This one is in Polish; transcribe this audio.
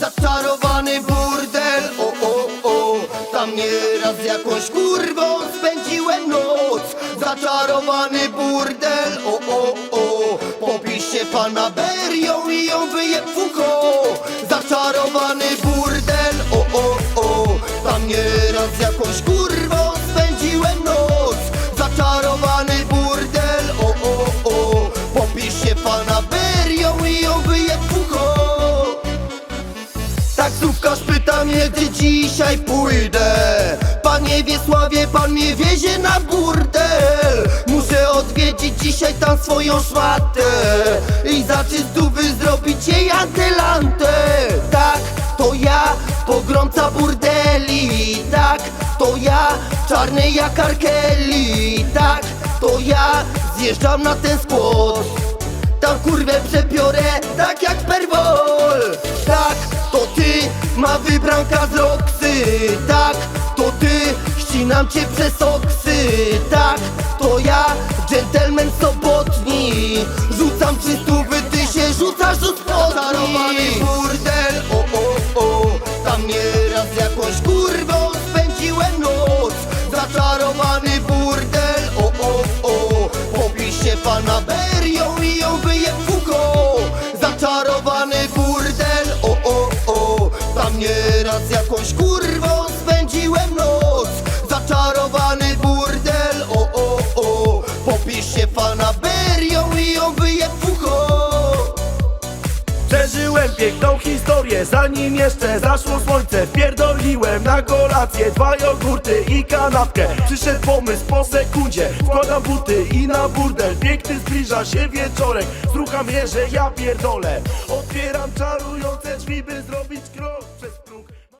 Zaczarowany burdel, o o o. Tam nieraz jakąś kurwą spędziłem noc. Zaczarowany burdel, o o o. Popisz się panaberią i ją wyje fuko Zaczarowany mnie, gdzie dzisiaj pójdę Panie Wiesławie, pan mnie wiezie na burdel Muszę odwiedzić dzisiaj tam swoją szmatę I za czystówy zrobić jej antylantę. Tak, to ja, pogromca burdeli. Tak, to ja, czarny jak Arkeli. Tak, to ja, zjeżdżam na ten spot tam kurwę przebiorę tak jak perwol Tak, to ty, ścinam cię przez oksy. Tak, to ja, dżentelmen sobotni jakąś kurwą spędziłem noc. Zaczarowany burdel, o o o. Popisz się fanaberią i ją wyje fuko Przeżyłem piękną historię, zanim jeszcze zaszło słońce. Wpierdoliłem na kolację dwa jogurty i kanapkę. Przyszedł pomysł po sekundzie, wkładam buty i na burdel. Piękny zbliża się wieczorek, słucham je, że ja pierdolę. Otwieram czarujące drzwi, by zrobić